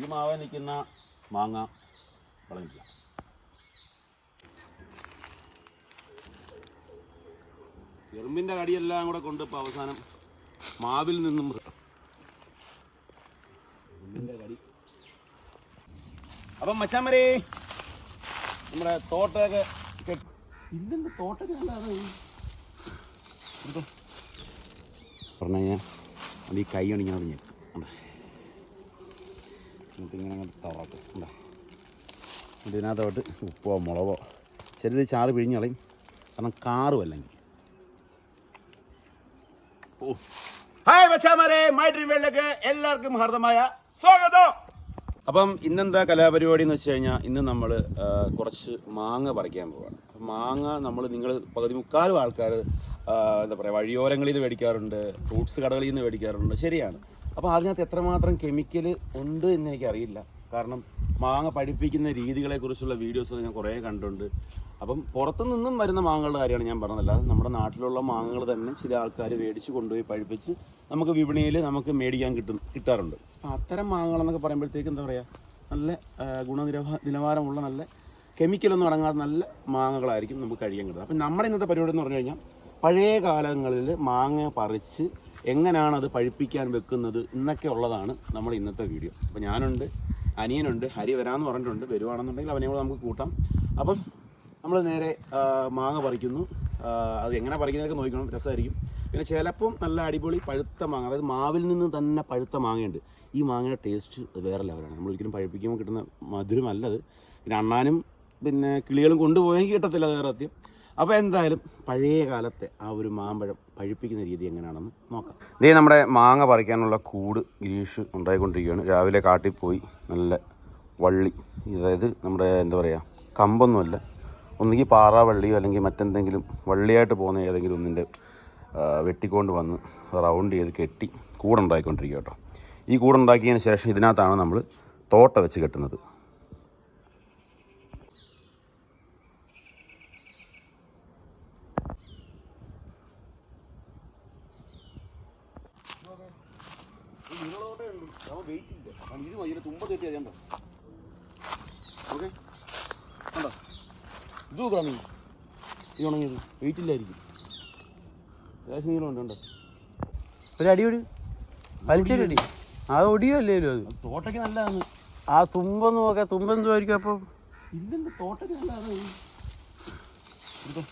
ഈ മാവേ നിൽക്കുന്ന മാങ്ങ വളമില്ല എറുമ്പിന്റെ കടിയെല്ലാം കൂടെ കൊണ്ട് ഇപ്പോൾ അവസാനം മാവിൽ നിന്നും എറുമ്പിന്റെ കടി. അപ്പം മച്ചാമരേ നമ്മുടെ തോട്ടമൊക്കെ കെട്ടി ഇല്ലെന്ന് തോട്ടൊക്കെ പറഞ്ഞു കഴിഞ്ഞാൽ ഈ കൈ തുടങ്ങി എന്നിട്ട് ഇങ്ങനെ അങ്ങനെ തറാക്കും ഉണ്ടോ ഇതിനകത്തോട്ട് ഉപ്പോ മുളകോ. ചെറിയ ചാറ് പിഴിഞ്ഞ് കളയും കാരണം കാറും അല്ലെങ്കിൽ. ഹായ് എല്ലാവർക്കും ഹാർദമായ സ്വാഗതം. അപ്പം ഇന്നെന്താ കലാപരിപാടി എന്ന് വെച്ച് കഴിഞ്ഞാൽ ഇന്ന് നമ്മൾ കുറച്ച് മാങ്ങ പറിക്കാൻ പോവാണ്. മാങ്ങ നമ്മൾ നിങ്ങൾ പകുതി മുക്കാലും ആൾക്കാർ എന്താ പറയുക വഴിയോരങ്ങളിൽ നിന്ന് മേടിക്കാറുണ്ട് ഫ്രൂട്ട്സ് കടകളിൽ നിന്ന് മേടിക്കാറുണ്ട്. ശരിയാണ്. അപ്പോൾ അതിനകത്ത് എത്രമാത്രം കെമിക്കൽ ഉണ്ട് എന്ന് എനിക്കറിയില്ല കാരണം മാങ്ങ പഠിപ്പിക്കുന്ന രീതികളെക്കുറിച്ചുള്ള വീഡിയോസ് ഞാൻ കുറേ കണ്ടിട്ടുണ്ട്. അപ്പം പുറത്തു നിന്നും വരുന്ന മാങ്ങകളുടെ കാര്യമാണ് ഞാൻ പറഞ്ഞതല്ല. നമ്മുടെ നാട്ടിലുള്ള മാങ്ങകൾ തന്നെ ചില ആൾക്കാർ മേടിച്ച് കൊണ്ടുപോയി പഴിപ്പിച്ച് നമുക്ക് വിപണിയിൽ നമുക്ക് മേടിക്കാൻ കിട്ടും കിട്ടാറുണ്ട്. അപ്പം അത്തരം മാങ്ങകളെന്നൊക്കെ പറയുമ്പോഴത്തേക്ക് എന്താ പറയുക നല്ല ഗുണനിലവാ നിലവാരമുള്ള നല്ല കെമിക്കലൊന്നും അടങ്ങാത്ത നല്ല മാങ്ങകളായിരിക്കും നമുക്ക് കഴിയാൻ കിട്ടുന്നത്. അപ്പം നമ്മുടെ ഇന്നത്തെ പരിപാടി എന്ന് പറഞ്ഞു കഴിഞ്ഞാൽ പഴയ കാലങ്ങളിൽ മാങ്ങ പറിച്ച് എങ്ങനെയാണ് അത് പഴിപ്പിക്കാൻ വെക്കുന്നത് എന്നൊക്കെ ഉള്ളതാണ് നമ്മൾ ഇന്നത്തെ വീഡിയോ. അപ്പോൾ ഞാനുണ്ട് അനിയനുണ്ട് ഹരി വരാമെന്ന് പറഞ്ഞിട്ടുണ്ട്. വരുവാണെന്നുണ്ടെങ്കിൽ അവനെ കൂടെ നമുക്ക് കൂട്ടാം. അപ്പം നമ്മൾ നേരെ മാങ്ങ പറിക്കുന്നു. അത് എങ്ങനെ പറിക്കുന്നതൊക്കെ നോക്കണം. രസമായിരിക്കും. പിന്നെ ചിലപ്പം നല്ല അടിപൊളി പഴുത്ത മാങ്ങ അതായത് മാവിൽ നിന്ന് തന്നെ പഴുത്ത മാങ്ങയുണ്ട്. ഈ മാങ്ങയുടെ ടേസ്റ്റ് വേറെ ലെവലാണ് നമ്മൾ ഒരിക്കലും പഴുപ്പിക്കുമ്പോൾ കിട്ടുന്ന മധുരമല്ലത് പിന്നെ അണ്ണാനും പിന്നെ കിളികളും കൊണ്ടുപോയെങ്കിൽ കിട്ടത്തില്ല അത് വേറെ സത്യം. അപ്പോൾ എന്തായാലും പഴയ കാലത്തെ ആ ഒരു മാമ്പഴം പഴുപ്പിക്കുന്ന രീതി എങ്ങനെയാണെന്ന് നോക്കാം. ഇതേ നമ്മുടെ മാങ്ങ പറിക്കാനുള്ള കൂട് ഗിരീഷ് ഉണ്ടായിക്കൊണ്ടിരിക്കുകയാണ്. രാവിലെ കാട്ടിൽ പോയി നല്ല വള്ളി അതായത് നമ്മുടെ എന്താ പറയുക കമ്പൊന്നുമല്ല. ഒന്നുകിൽ പാറാവള്ളിയോ അല്ലെങ്കിൽ മറ്റെന്തെങ്കിലും വള്ളിയായിട്ട് പോകുന്ന ഏതെങ്കിലും ഒന്നിന്റെ വെട്ടിക്കൊണ്ട് വന്ന് റൗണ്ട് ചെയ്ത് കെട്ടി കൂടുണ്ടായിക്കൊണ്ടിരിക്കുക കേട്ടോ. ഈ കൂടുണ്ടാക്കിയതിന് ശേഷം ഇതിനകത്താണ് നമ്മൾ തോട്ട വെച്ച് കെട്ടുന്നത്. ഇത് നോക്കാം മീൻ ഈ ഉണങ്ങിയത്. വെയിറ്റില്ലായിരിക്കും അത്യാവശ്യം നീളമുണ്ട് കണ്ടോ? ഒരു അടി ഒടി വലിച്ചൊരടി അത് ഒടിയല്ലേ അത്? തോട്ടയ്ക്ക് നല്ലതാണ്. ആ തുമ്പൊന്ന് നോക്കാം. തുമ്പെന്തുമായിരിക്കും അപ്പം? ഇല്ലെന്ന് തോട്ടയ്ക്ക് നല്ലതാണ് എടുത്തോ.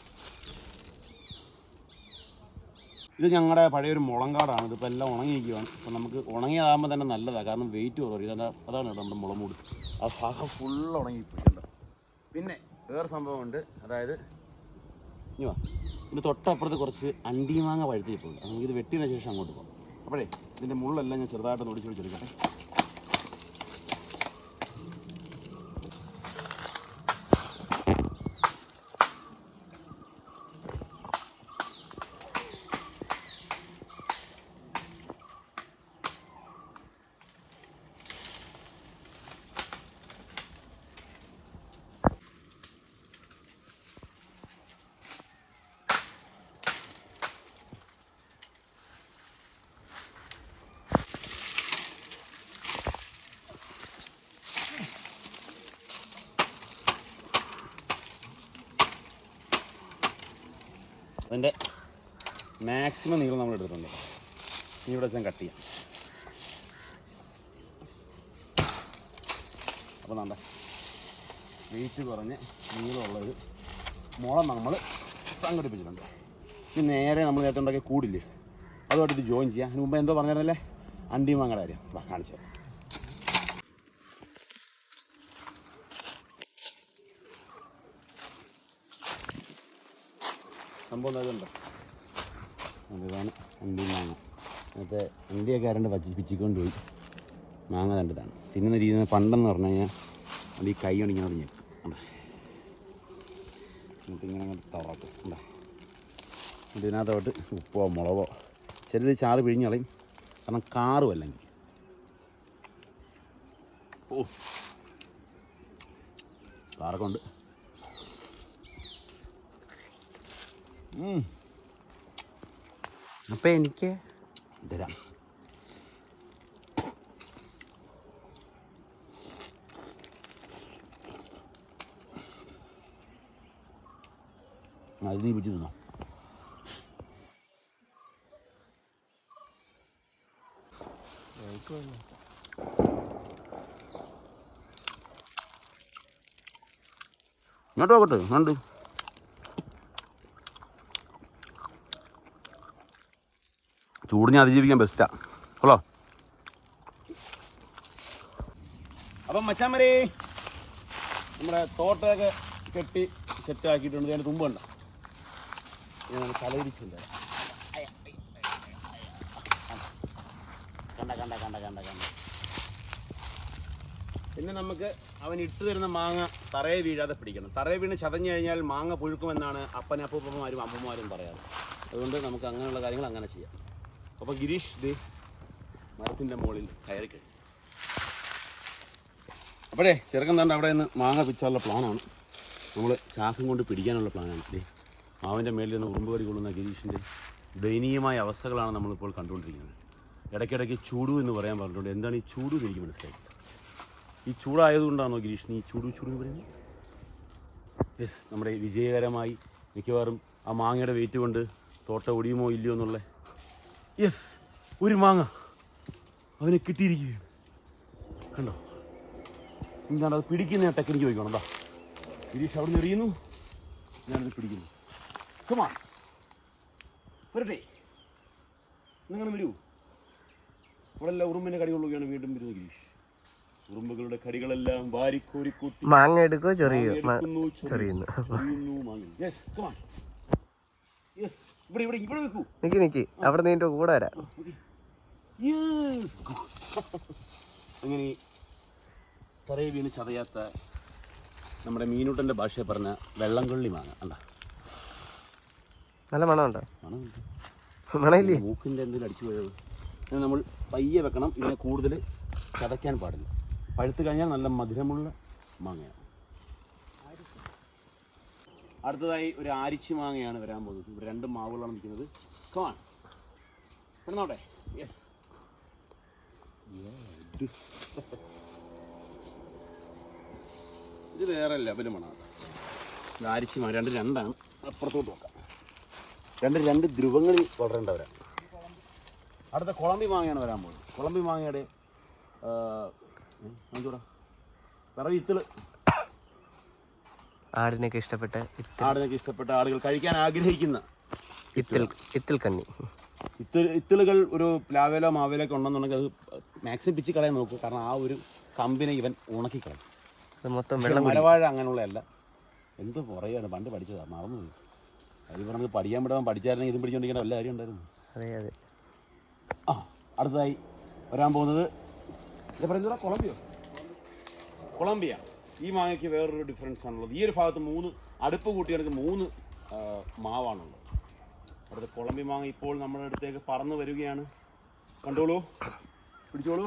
ഇത് ഞങ്ങളുടെ പഴയൊരു മുളങ്കാടാണ് ഇതിപ്പോൾ എല്ലാം ഉണങ്ങിയിരിക്കുകയാണ് അപ്പം നമുക്ക് ഉണങ്ങിയതാകുമ്പോൾ തന്നെ നല്ലതാണ് കാരണം വെയിറ്റ് കുറവ്. ഇതാണ് അതാണ് നമ്മുടെ മുളമൂട്. ആ ഭാഗം ഫുള്ള് ഉണങ്ങിപ്പോയിട്ടുണ്ട് പിന്നെ വേറെ സംഭവമുണ്ട്. അതായത് ഇനി വാ. ഇതിന്റെ തൊട്ടപ്പുറത്ത് കുറച്ച് അണ്ടിമാങ്ങ പഴുത്തിപ്പോണ്ട് നമുക്ക് ഇത് വെട്ടിയതിന് ശേഷം അങ്ങോട്ട് പോകാം. അപ്പോഴേ ഇതിന്റെ മുള്ളെല്ലാം ഞാൻ ചെറുതായിട്ട് ഓടിച്ചു വെച്ചെടുക്കട്ടെ അതിന്റെ മാക്സിമം നീളം നമ്മൾ എടുത്തിട്ടുണ്ട്. ഇനി ഇവിടെ വെച്ചാൽ കട്ട് ചെയ്യാം. അപ്പോൾ നല്ല വെയിറ്റ് കുറഞ്ഞ് നീളമുള്ളൊരു മുളം നമ്മൾ സംഘടിപ്പിച്ചിട്ടുണ്ട്. ഇനി നേരെ നമ്മൾ നേരത്തെ ഉണ്ടാക്കിയ കൂടില്ലേ? അതുമായിട്ട് ഇത് ജോയിൻ ചെയ്യാം. അതിന് മുമ്പ് എന്തോ പറഞ്ഞിരുന്നല്ലേ അണ്ടി മാങ്ങയുടെ കാര്യം. കാണിച്ചു സംഭവം ഇതുണ്ടോ അതിതാണ് അണ്ടി മാങ്ങ. മറ്റേ അണ്ടിയൊക്കെ ആരണ്ട് പച്ചി പോയി മാങ്ങ കണ്ടതാണ്. തിന്നുന്ന രീതി പണ്ടെന്ന് പറഞ്ഞു കഴിഞ്ഞാൽ അത് ഈ കൈ കൊണ്ട് ഇങ്ങനെ തുടങ്ങി എന്നിട്ട് ഇങ്ങനെ അങ്ങ് തുറക്കും. ഉണ്ടോ ഇതിനകത്തോട്ട് ഉപ്പോ മുളകോ ചിലത് ചാറ് പിഴിഞ്ഞ് കളയും. കാരണം കാറും അല്ലെങ്കിൽ ഓ. കാറൊക്കെ ഉണ്ട്. അപ്പം എനിക്ക് തരാം. അത് നീ പിടിച്ചു തിന്നോ. ഇങ്ങോട്ട് നോക്കട്ടെ കണ്ടു ചൂടിനെ അതിജീവിക്കാൻ ബെസ്റ്റാ ഹലോ അപ്പം മച്ചാമരേ നമ്മുടെ തോട്ടമൊക്കെ കെട്ടി സെറ്റ് ആക്കിയിട്ടുണ്ട്. അതിന് തുമ്പ് കണ്ട? ഞാൻ തലയിരിച്ചില്ല കണ്ട കണ്ട കണ്ട കണ്ട കണ്ട. പിന്നെ നമുക്ക് അവൻ ഇട്ട് തരുന്ന മാങ്ങ തറയെ വീഴാതെ പിടിക്കണം. തറയെ വീണ് ചതഞ്ഞു കഴിഞ്ഞാൽ മാങ്ങ പുഴുക്കുമെന്നാണ് അപ്പനപ്പൂപ്പന്മാരും അമ്മമാരും പറയാറ്. അതുകൊണ്ട് നമുക്ക് അങ്ങനെയുള്ള കാര്യങ്ങൾ അങ്ങനെ ചെയ്യാം. അപ്പോൾ ഗിരീഷ് ദേ മരത്തിന്റെ മുകളിൽ കയറി കഴിഞ്ഞു. അപ്പോഴേ ചെറുക്കൻ തന്നെ അവിടെ നിന്ന് മാങ്ങ പിച്ചാനുള്ള പ്ലാനാണ്. നമ്മൾ ചാക്കും കൊണ്ട് പിടിക്കാനുള്ള പ്ലാനാണ്. ദേ മാവിന്റെ മേളിൽ നിന്ന് ഉറുമ്പ് കടി കൊള്ളുന്ന ഗിരീഷിന്റെ ദയനീയമായ അവസ്ഥകളാണ് നമ്മളിപ്പോൾ കണ്ടുകൊണ്ടിരിക്കുന്നത്. ഇടയ്ക്കിടയ്ക്ക് ചൂടു എന്ന് പറയാൻ പറഞ്ഞിട്ടുണ്ട്. എന്താണ് ഈ ചൂട് എന്ന് എനിക്ക് മനസ്സിലായി ഈ ചൂടായതുകൊണ്ടാണോ ഗിരീഷ് നീ ചൂട് ചൂട് എന്ന് പറയുന്നത്? യെസ് നമ്മുടെ വിജയകരമായി മിക്കവാറും ആ മാങ്ങയുടെ വെയിറ്റ് കൊണ്ട് തോട്ട ഒടിയുമോ ഇല്ലയോ എന്നുള്ള യെസ് ഒരു മാങ്ങ. അവന് കിട്ടിയിരിക്കുകയാണ്. കണ്ടോ? എന്താണ് അത് പിടിക്കുന്ന ടെക്നിക്ക് ചോദിക്കണം. എന്താ ഗിരീഷ് അവിടെ നിന്ന് എറിയുന്നു. ഞാനത് പിടിക്കുന്നു. കമാ വരട്ടെ. നിങ്ങൾ വരൂ. ഇവിടെ എല്ലാം ഉറുമ്പിന്റെ കടി കൊള്ളുകയാണ് വീണ്ടും വരുന്നത് ഗിരീഷ്. ഉറുമ്പുകളുടെ കടികളെല്ലാം വാരിക്കോരി കൂട്ടി മാങ്ങ എടുക്കോ ചെറിയോ ചെറിയുന്നു. ചൊറിയുന്നു, യെസ് കമാ. Yes, ഇവിടെ ഇവിടെ നിക്ക് നിക്ക്. അവിടെ നിന്റെ കൂടെ വരാം. അങ്ങനെ തറയിൽ വീണ് ചതയാത്ത നമ്മുടെ മീനൂട്ടന്റെ ഭാഷയെ പറഞ്ഞ വെള്ളംകൊള്ളി മാങ്ങ. അല്ല നല്ല മണമുണ്ടോ? മണമുണ്ട്. മണയില്ലേ മൂക്കിന്റെ എന്തെങ്കിലും അടിച്ചു പോയത്? അങ്ങനെ നമ്മൾ പയ്യെ വെക്കണം ഇതിനെ കൂടുതൽ ചതയ്ക്കാൻ പാടില്ല. പഴുത്ത് കഴിഞ്ഞാൽ നല്ല മധുരമുള്ള മാങ്ങയാണ്. അടുത്തതായി ഒരു ആരിച്ചി മാങ്ങയാണ് വരാൻ പോകുന്നത്. ഇവിടെ രണ്ട് മാവുകളാണ് നിൽക്കുന്നത്. കോൺ കിടന്നോട്ടെ യെസ് ഇത്. വേറെ ലെവൽ മണമാണ് ഇത് ആരിച്ചി മാങ്ങ. രണ്ട് രണ്ടാണ്. അപ്പുറത്തോട്ട് നോക്കാം. രണ്ട് രണ്ട് ധ്രുവങ്ങളിൽ വളരേണ്ടവരാണ് അടുത്ത കുളമ്പി മാങ്ങയാണ് വരാൻ പോകുന്നത്. കുളമ്പി മാങ്ങയുടെ എന്തുവാ ഇത്തിൾ. ആടിനൊക്കെ ഇഷ്ടപ്പെട്ട ആടിനൊക്കെ ഇഷ്ടപ്പെട്ട ആളുകൾ കഴിക്കാൻ ആഗ്രഹിക്കുന്ന ഇത്തിൽ ഇത്തിൽ കണ്ണി. ഇത്ത് ഇത്തിളുകൾ ഒരു പ്ലാവേലോ മാവേലോ ഒക്കെ ഉണ്ടെന്നുണ്ടെങ്കിൽ അത് മാക്സിമം പിച്ച് കളയാൻ നോക്കും. കാരണം ആ ഒരു കമ്പിനെ ഇവൻ ഉണക്കിക്കളയും. അത് മൊത്തം വെള്ളം മലവാഴ അങ്ങനെയുള്ളതല്ല. എന്ത് പറയുകയാണ്? പണ്ട് പഠിച്ചതാണ് മറന്നുപോയി. അത് പറഞ്ഞത് പഠിക്കാൻ വിടാൻ പഠിച്ചായിരുന്നെങ്കിൽ ഇതും പിടിച്ചോണ്ടിരിക്കേണ്ട വല്ല കാര്യം ഉണ്ടായിരുന്നു. അതെ അതെ. ആ അടുത്തതായി വരാൻ പോകുന്നത് കൊളംബിയോ? കൊളംബിയ. ഈ മാങ്ങയ്ക്ക് വേറൊരു ഡിഫറൻസ് ആണുള്ളത്. ഈ ഒരു ഭാഗത്ത് മൂന്ന് അടുപ്പ് കൂട്ടിയാണെങ്കിൽ മൂന്ന് മാവാണുള്ളത്. അവിടുത്തെ കുളമ്പി മാങ്ങ ഇപ്പോൾ നമ്മുടെ അടുത്തേക്ക് പറന്നു വരികയാണ്. കണ്ടോളൂ? പിടിച്ചോളൂ.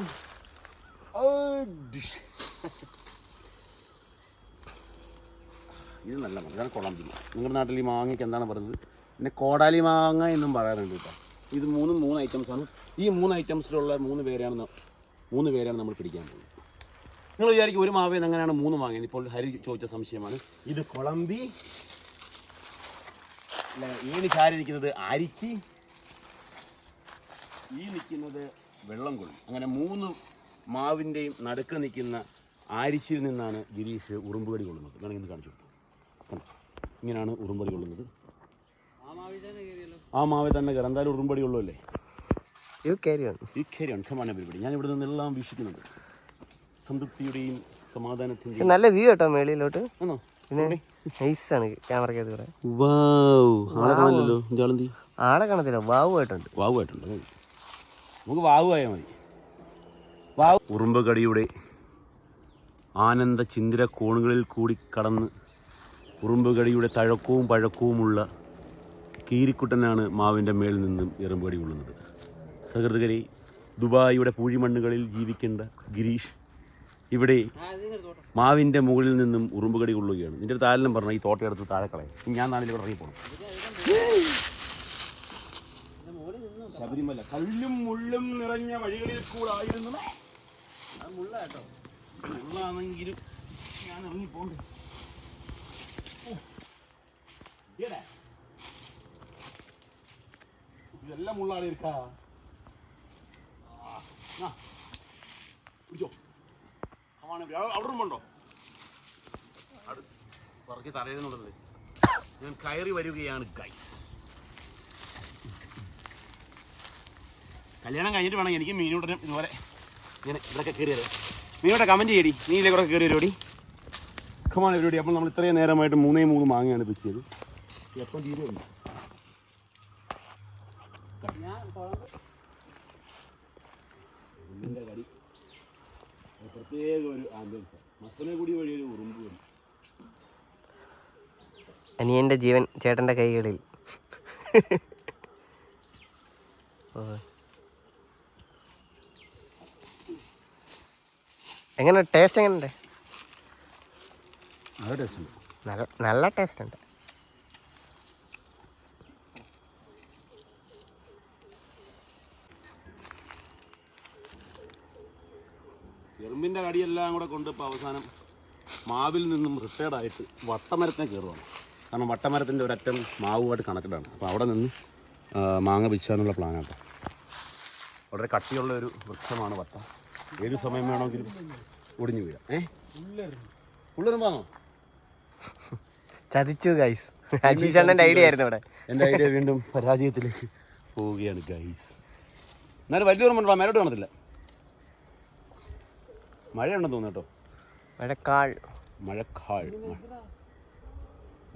ഇത് നല്ല മാങ്ങ. ഇതാണ് കൊളംബി മാങ്ങ. നിങ്ങളുടെ നാട്ടിൽ ഈ മാങ്ങയ്ക്ക് എന്താണ് പറയുന്നത്? പിന്നെ കോടാലി മാങ്ങ എന്നും പറയാറുണ്ട് കേട്ടോ. ഇത് മൂന്നും മൂന്ന് ഐറ്റംസ് ആണ്. ഈ മൂന്ന് ഐറ്റംസിലുള്ള മൂന്ന് പേരാണ് മൂന്ന് പേരാണ് നമ്മൾ പിടിക്കാൻ പോകുന്നത്. നിങ്ങൾ വിചാരിക്കും ഒരു മാവേന്ന് എങ്ങനെയാണ് മൂന്ന് വാങ്ങിയത്? ഇപ്പോൾ ഹരി ചോദിച്ച സംശയമാണ്. ഇത് കൊളമ്പി അല്ല, ഏണി ചാരിയിരിക്കുന്നത് അരിച്ചി ആരിച്ചി ഈ നിൽക്കുന്നത് വെള്ളം കൊള്ളി അങ്ങനെ മൂന്ന് മാവിന്റെയും നടുക്ക് നിൽക്കുന്ന ആരിച്ചിൽ നിന്നാണ് ഗിരീഷ് ഉറുമ്പുകടി കൊള്ളുന്നത്. വേണമെങ്കിൽ ഇന്ന് കാണിച്ചു കൊടുത്തു? ഇങ്ങനെയാണ് ഉറുമ്പടി കൊള്ളുന്നത്. ആ മാവി തന്നെ കയറാം. എന്തായാലും ഉറുമ്പടി കൊള്ളുമല്ലേ ഈ കയറിയാണ് ഈ കയറിയാണ് ഖമാന പരിപാടി ഞാൻ ഇവിടെ നിന്നെല്ലാം വീക്ഷിക്കുന്നുണ്ട്. സംതൃപ്തിയുടെയും സമാധാനത്തിന്റെയും നല്ല വ്യൂ കേട്ടോ മേളിലോട്ട്. ആണോ? പിന്നെ നൈസാണ് ക്യാമറയ്ക്കകത്ത് കൂടെ വാവ് ആളെ കാണില്ലല്ലോ ജാളന്തി ആളെ കാണത്തില്ല. വാവ് ആയിട്ടുണ്ട്. വാവ് ആയിട്ടുണ്ട്. നമുക്ക് വാവ് ആയാൽ മതി. വാവ് ഉറുമ്പ് കടിയുടെ ആനന്ദ ചിന്തിര കോണുകളിൽ കൂടി കടന്ന് ഉറുമ്പുകടിയുടെ തഴക്കവും പഴക്കവുമുള്ള കീരിക്കുട്ടനാണ് മാവിന്റെ മേളിൽ നിന്നും എറുമ്പ് കടി കൊള്ളുന്നത്. സഹൃദകരെ ദുബായിയുടെ പൂഴിമണ്ണുകളിൽ ജീവിക്കേണ്ട ഗിരീഷ് ഇവിടെ മാവിന്റെ മുകളിൽ നിന്നും ഉറുമ്പുകടി കൊള്ളുകയാണ്. നിന്റെ ഒരു താലിനും പറഞ്ഞ ഈ തോട്ടയെടുത്ത് താഴെ കളയാം. ഞാൻ നാളിൽ ഇവിടെ ഇറങ്ങി പോകണം ശബരിമല കല്ലും മുള്ളും നിറഞ്ഞ വഴികളിൽ കൂടെ ആയിരുന്നു കേട്ടോ. മുള്ളാണെങ്കിലും ഞാൻ ഇറങ്ങി പോകണ്ടേ ഇതെല്ലാം മുള്ളാടി ഇരിക്കാ. പിടിച്ചോ. അവിടെ റൂമുണ്ടോ പുറകെ തലയുന്നുള്ളത്. ഞാൻ കയറി വരികയാണ് ഗൈസ് കല്യാണം കഴിഞ്ഞിട്ട് വേണം എനിക്ക് മീനൂട്ടനും ഇതുപോലെ ഇങ്ങനെ ഇവിടെയൊക്കെ കയറിയത്. മീനൂടെ കമന്റ് ചെയ്യടി. നീ ഇതിലെ കൂടെ കയറി വരുമോടി ഖമാണ് ഇവരോടി അപ്പോൾ നമ്മൾ ഇത്രയും നേരമായിട്ട് മൂന്നേ മൂന്ന് മാങ്ങയാണ് പിച്ചിയത് എപ്പം തീരുമല്ലോ ഉള്ളിന്റെ കടി. പ്രത്യേക ഒരു ആംബുലൻസ് മസനെ കൂടി വഴി ഒരു ഉറുമ്പ് വരും അനിയന്റെ ജീവൻ ചേട്ടന്റെ കൈകളിൽ. എങ്ങനെ ടേസ്റ്റ് എങ്ങനെയുണ്ട്? നല്ല നല്ല ടേസ്റ്റ് ഉണ്ട്. എറുമ്പിന്റെ കടിയെല്ലാം കൂടെ കൊണ്ട് ഇപ്പോൾ അവസാനം മാവിൽ നിന്നും റിട്ടയർഡായിട്ട് വട്ടമരത്തിനെ കയറുവാണ് കാരണം വട്ടമരത്തിന്റെ ഒരറ്റം മാവുമായിട്ട് കണക്റ്റഡാണ് അപ്പോൾ അവിടെ നിന്ന് മാങ്ങ പിച്ചാനുള്ള പ്ലാനാണ് വളരെ കട്ടിയുള്ള ഒരു വൃക്ഷമാണ് വട്ടം. ഏത് സമയം വേണമെങ്കിലും ഒടിഞ്ഞു വീഴാം. ഏ? ഉള്ളൊരുമ്പാന്നോ ചതിച്ചു ഗൈസ് അജീഷ് ഐഡിയ ആയിരുന്നു ഇവിടെ. എന്റെ ഐഡിയ വീണ്ടും പരാജയത്തിലേക്ക് പോവുകയാണ് ഗൈസ് എന്നാലും വലിയ ഓർമ്മ മേലോട്ട് കാണത്തില്ല. മഴയുണ്ടെന്ന് തോന്നുന്നു കേട്ടോ. മഴക്കാൾ. മഴക്കാൾ.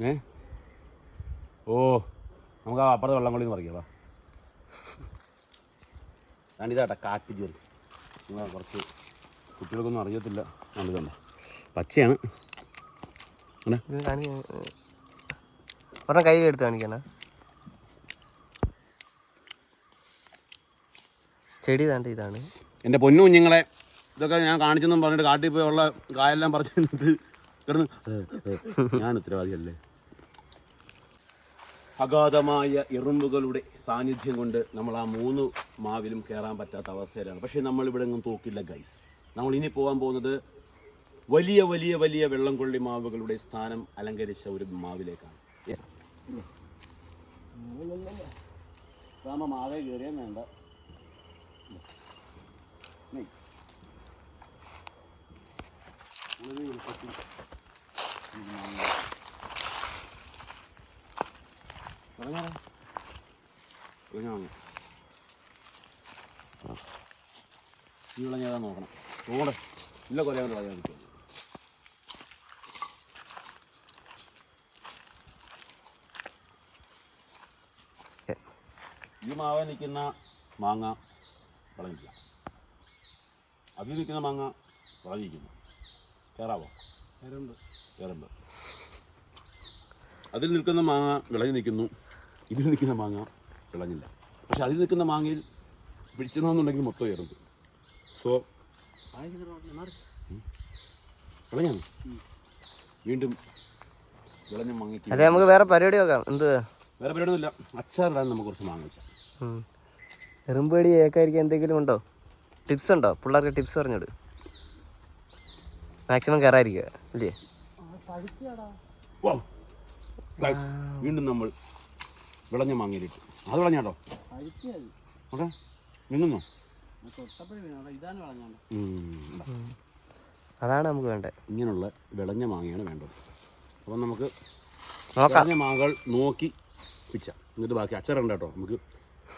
ഏ? ഓ നമുക്ക് ആ അപ്പുറത്തെ വെള്ളം കൊള്ളി പറിക്കാം വാ. ഞാനിതാട്ടെ ചെറു നിങ്ങൾ കുറച്ച് കുട്ടികൾക്കൊന്നും അറിയത്തില്ല. നല്ലതാണ് പച്ചയാണ്. പറഞ്ഞ കൈ എടുത്ത് കാണിക്കണ ചെടി താണ്ട് ഇതാണ്. എന്റെ പൊന്നു കുഞ്ഞുങ്ങളെ ഇതൊക്കെ ഞാൻ കാണിച്ചെന്നും പറഞ്ഞിട്ട് കാട്ടിൽ പോയി ഉള്ള കായെല്ലാം പറഞ്ഞു നിന്നിട്ട് കിടന്ന് ഞാൻ ഉത്തരവാദിയല്ലേ? അഗാധമായ ഇറുമ്പുകളുടെ സാന്നിധ്യം കൊണ്ട് നമ്മൾ ആ മൂന്ന് മാവിലും കയറാൻ പറ്റാത്ത അവസ്ഥയിലാണ്. പക്ഷേ നമ്മൾ ഇവിടെ ഒന്നും തോക്കില്ല ഗൈസ് നമ്മൾ ഇനി പോകാൻ പോകുന്നത് വലിയ വലിയ വലിയ വെള്ളം കൊള്ളി മാവുകളുടെ സ്ഥാനം അലങ്കരിച്ച ഒരു മാവിലേക്കാണ്. മാവേ കയറിയാൻ വേണ്ട. വളരെ എളുപ്പത്തിൽ നോക്കണം തോടെ ഇല്ല കൊല്ലം പറ്റും ഈ മാവ നിൽക്കുന്ന മാങ്ങ വിളഞ്ഞില്ല അതിൽ നിൽക്കുന്ന മാങ്ങ വിളഞ്ഞിരിക്കുന്നു കയറാവോ കയറുണ്ട് അതിൽ നിൽക്കുന്ന മാങ്ങ വിളഞ്ഞു നിൽക്കുന്നു. ഇതിൽ നിൽക്കുന്ന മാങ്ങ വിളഞ്ഞില്ല. പക്ഷെ അതിൽ നിൽക്കുന്ന മാങ്ങയിൽ പിടിച്ചണമെന്നുണ്ടെങ്കിൽ മൊത്തം കയറുണ്ട് സോ വിളഞ്ഞാണ്? വീണ്ടും വിളഞ്ഞ മാങ്ങയ്ക്ക് അതെ നമുക്ക് വേറെ പരിപാടി നോക്കാം. എന്ത് വേറെ പരിപാടിയൊന്നുമില്ല. അച്ചാറിടാൻ നമുക്ക് കുറച്ച് മാങ്ങ വെച്ചാൽ എറുമ്പേടി ഏക്കായിരിക്കും എന്തെങ്കിലും ഉണ്ടോ? ടിപ്സ് ഉണ്ടോ? പിള്ളേർക്ക് ടിപ്സ് പറഞ്ഞോട് മാക്സിമം കയറാതിരിക്കുക ഇല്ലേ Wow. Guys, വീണ്ടും നമ്മൾ വിളഞ്ഞ മാങ്ങയിലിട്ടു അത് വിളഞ്ഞാട്ടോ. ഓക്കെ. നിങ്ങുന്നോ. അതാണ് നമുക്ക് വേണ്ടത്. ഇങ്ങനെയുള്ള വിളഞ്ഞ മാങ്ങയാണ് വേണ്ടത്. അപ്പം നമുക്ക് നോക്കാം. വിളഞ്ഞ മാങ്ങകൾ നോക്കി പിച്ച. എന്നിട്ട് ബാക്കി അച്ചാറുണ്ട് കേട്ടോ. നമുക്ക്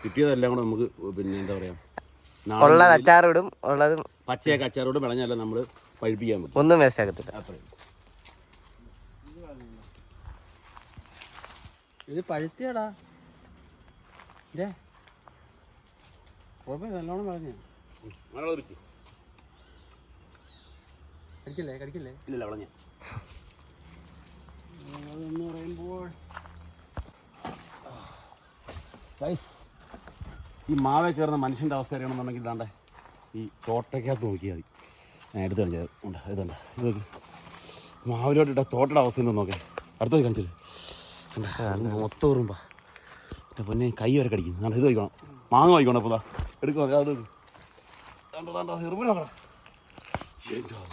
കിട്ടിയതെല്ലാം കൂടെ നമുക്ക് പിന്നെ എന്താ പറയുക ഉള്ളത് അച്ചാറിടും ഉള്ളത് പച്ചയൊക്കെ അച്ചാറോടും. വിളഞ്ഞല്ല നമ്മൾ പഴിപ്പിക്കാൻ പറ്റും. ഒന്നും വേസ്റ്റ് ആക്കത്തില്ല. അത്രയും. ഇത് പഴുത്തിയടാ. ഇല്ലേ കുഴപ്പമില്ല നല്ലോണം പറഞ്ഞു അങ്ങനെ ഇരിക്കും കടിക്കില്ലേ? കടിക്കില്ലേ? ഇല്ലല്ല വിളഞ്ഞ. എന്ന് പറയുമ്പോൾ. ഗൈസ് ഈ മാവേ കയറുന്ന മനുഷ്യന്റെ അവസ്ഥ അറിയണമെന്നുണ്ടെങ്കിൽ ഇതാണ്ടേ ഈ തോട്ടയ്ക്കകത്ത് നോക്കിയാൽ മതി. ഞാൻ എടുത്ത് കാണിച്ചത് ഉണ്ട് ഇതുണ്ട് ഇത് നോക്കി. മാവിലോട്ട് ഇട്ട തോട്ടയുടെ അവസ്ഥ ഉണ്ടോ നോക്കേ. അടുത്ത പോയി കാണിച്ചത് മൊത്തം ഉറുമ്പാ. എന്റെ പൊന്നെ കൈ വരെ കടിക്കും. കണ്ടോ, ഇത് നോക്കണം മാങ്ങ വായിക്കണം അപ്പോൾ എടുക്കുക അത്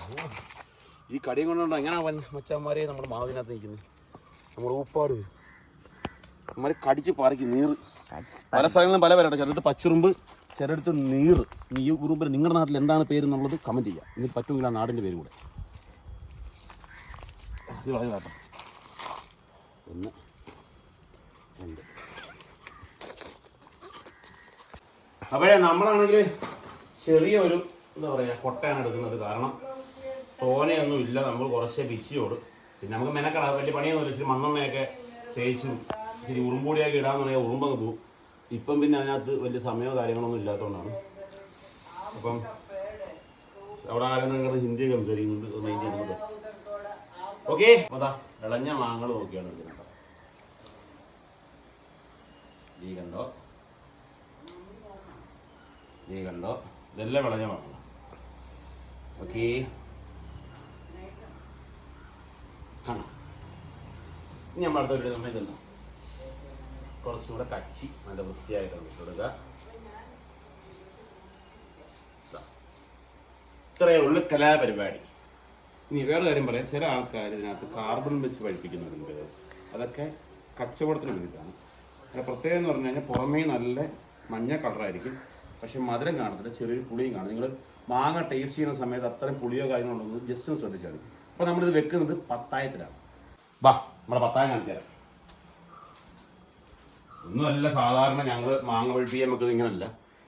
അമ്മോ. ഈ കടിയും കൊണ്ടുണ്ടോ? എങ്ങനെ മച്ചന്മാരെ നമ്മുടെ മാവിനകത്ത് നിൽക്കുന്നത് നമ്മുടെ ഊപ്പാട്. നമ്മൾ കടിച്ച് പറിക്കും നീർ പല സ്ഥലങ്ങളിലും പല പേരുണ്ടോ. ചിലത് പച്ചുറുമ്പ് ചിലടത്ത് നീർ ഈ ഗ്രൂപ്പിൽ നിങ്ങളുടെ നാട്ടിൽ എന്താണ് പേര് എന്നുള്ളത് കമന്റ് ചെയ്യാം. ഇനി പറ്റുമെങ്കിൽ ആ നാടിന്റെ പേരും കൂടെ. ഒന്ന് രണ്ട്. അപ്പോഴേ നമ്മളാണെങ്കിൽ ചെറിയ ഒരു എന്താ പറയുക കൊട്ടയാണ് എടുക്കുന്നത്. കാരണം തോനെയൊന്നും ഇല്ല. നമ്മൾ കുറച്ച് പിച്ചിയോട്. പിന്നെ നമുക്ക് മെനക്കട. വലിയ പണിയൊന്നുമില്ല. ഇച്ചിരി മണ്ണെണ്ണയൊക്കെ തേച്ചും ഇച്ചിരി ഉറുമ്പൂടിയൊക്കെ ഇടാന്ന് പറഞ്ഞാൽ ഉറുമ്പങ്ങ് പോകും ഇപ്പം പിന്നെ അതിനകത്ത് വലിയ സമയമോ കാര്യങ്ങളൊന്നും ഇല്ലാത്തതുകൊണ്ടാണ്. അപ്പം അവിടെ ആരും കിടന്ന് ഹിന്ദി ഒന്ന് ഹിന്ദി എടുക്കുന്നത് ഓക്കെ അതാ ഇളഞ്ഞ മാങ്ങൾ നോക്കിയാണ് എടുക്കുന്നത് ഈ കണ്ടോ? ഈ കണ്ടോ? ഇതെല്ലാം വിളഞ്ഞ മാങ്ങ ഓക്കെ. കാണാം. ഇനി നമ്മൾ അടുത്ത വീഡിയോ നമ്മൾ കുറച്ചുകൂടെ കച്ചി നല്ല വൃത്തിയായിട്ട് നമുക്ക് ദാ. ഇത്രയേ ഉള്ളു കലാപരിപാടി. ഇനി വേറെ കാര്യം പറയാം. ചില ആൾക്കാർ ഇതിനകത്ത് കാർബൺ വെച്ച് പഠിപ്പിക്കുന്നുണ്ട് അതൊക്കെ കച്ചവടത്തിന് വേണ്ടിയിട്ടാണ്. അതിന് പ്രത്യേകം എന്ന് പറഞ്ഞു കഴിഞ്ഞാൽ പുറമേ നല്ല മഞ്ഞ കളറായിരിക്കും പക്ഷെ മധുരം കാണത്തില്ല ചെറിയൊരു പുളിയും കാണും നിങ്ങൾ മാങ്ങ ടേസ്റ്റ് ചെയ്യുന്ന സമയത്ത് അത്രയും പുളിയോ കാര്യങ്ങളോ ഉണ്ടെന്ന് ജസ്റ്റ് ഒന്ന് ശ്രദ്ധിച്ചാൽ അപ്പോൾ നമ്മളിത് വെക്കുന്നത് പത്തായത്തിലാണ്. വാ നമ്മുടെ പത്തായം കാണിച്ചു തരാം ഒന്നുമല്ല സാധാരണ ഞങ്ങൾ മാങ്ങ പഴുപ്പിക്കാൻ വെക്കുന്നത് ഇങ്ങനല്ല.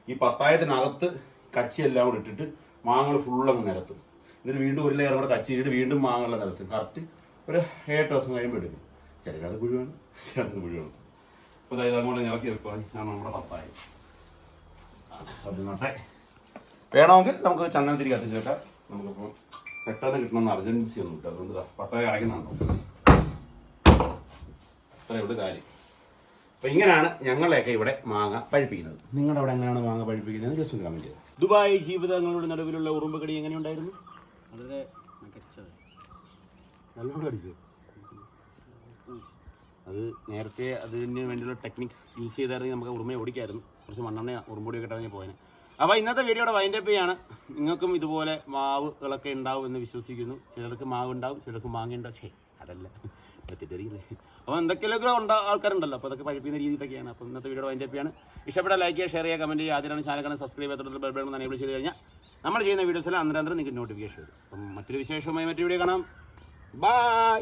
ഈ പത്തായത്തിനകത്ത് കച്ചി എല്ലാം കൂടെ ഇട്ടിട്ട് മാങ്ങകൾ ഫുള്ളങ്ങ് നിരത്തും. എന്നിട്ട് വീണ്ടും ഒരു ലെയർ കൂടെ കച്ചി ഇട്ടിട്ട് വീണ്ടും മാങ്ങകളെ നിരത്തും. കറക്റ്റ് ഒരു ഏട്ട് ദിവസം കഴിയുമ്പോൾ എടുക്കും. ചിലരത് പുഴുവാണ് ചിലത് പുഴുവാണ്. അപ്പോൾ അതായത് അങ്ങോട്ട് ഇറക്കി വെക്കുക ഞാൻ നമ്മുടെ പത്തായം. നോട്ടെ വേണമെങ്കിൽ നമുക്ക് ചന്ദനത്തിരി കത്തിച്ച് വെക്കാം. നമുക്കിപ്പോൾ പെട്ടെന്ന് കിട്ടണമെന്ന് അർജൻസി ഒന്നും ഇല്ല അതുകൊണ്ട് പത്തായം അടയ്ക്കുന്നുണ്ടോ. അത്രയുള്ള കാര്യം. അപ്പൊ ഇങ്ങനെയാണ് ഞങ്ങളെയൊക്കെ ഇവിടെ മാങ്ങ പഴിപ്പിക്കുന്നത്. നിങ്ങളുടെ അവിടെ എങ്ങനെയാണ് മാങ്ങ പഴിപ്പിക്കുന്നത്? ജസ്റ്റ് ഒന്ന് കമന്റ് ചെയ്തു ദുബായ് ജീവിതങ്ങളുടെ നടുവിലുള്ള ഉറുമ്പുകടി എങ്ങനെയുണ്ടായിരുന്നു വളരെ മികച്ചത്. നല്ലോണം അടിച്ചു. അത് നേരത്തെ അതിന് വേണ്ടിയുള്ള ടെക്നിക്സ് യൂസ് ചെയ്തായിരുന്നെങ്കിൽ നമുക്ക് ഉറുമയെ ഓടിക്കായിരുന്നു. കുറച്ച് മണ്ണെണ്ണ ഉറുമ്പൊടിയൊക്കെ ഇട്ടാണെങ്കിൽ പോയതിന് അപ്പോൾ ഇന്നത്തെ വീഡിയോയുടെ വൈൻഡപ്പ് ചെയ്യാണ്. നിങ്ങൾക്കും ഇതുപോലെ മാവുകളൊക്കെ ഉണ്ടാവും എന്ന് വിശ്വസിക്കുന്നു. ചിലർക്ക് മാവ് ഉണ്ടാവും ചിലർക്ക് മാങ്ങ ഉണ്ടാവും ശരി അതല്ല തെറ്റിദ്ധരിക്കില്ലേ അപ്പോൾ എന്തൊക്കെയൊക്കെ ഉണ്ട് ആൾക്കാരുണ്ടല്ലോ. അപ്പോൾ അതൊക്കെ പഠിപ്പിക്കുന്ന രീതിയിലൊക്കെയാണ്. അപ്പോൾ ഇന്നത്തെ വീഡിയോ അതിന്റെ ചെയ്യാണ്. ഇഷ്ടപ്പെട്ട ലൈക്ക് ചെയ്യുക ഷെയർ ചെയ്യുക കമന്റ് ചെയ്യുക. ആദ്യമാണ് ചാനൽ കാണാൻ സബ്സ്ക്രൈബ് ചെയ്തിട്ട് ബെൽ ബട്ടൺ എനേബിൾ ചെയ്ത് കഴിഞ്ഞാൽ നമ്മൾ ചെയ്യുന്ന വീഡിയോസിൽ അന്നേരം അന്നേരം നിങ്ങൾക്ക് നോട്ടിഫിക്കേഷൻ വരും. അപ്പം മറ്റൊരു വിശേഷമായി മറ്റൊരു വീഡിയോ കാണാം. ബൈ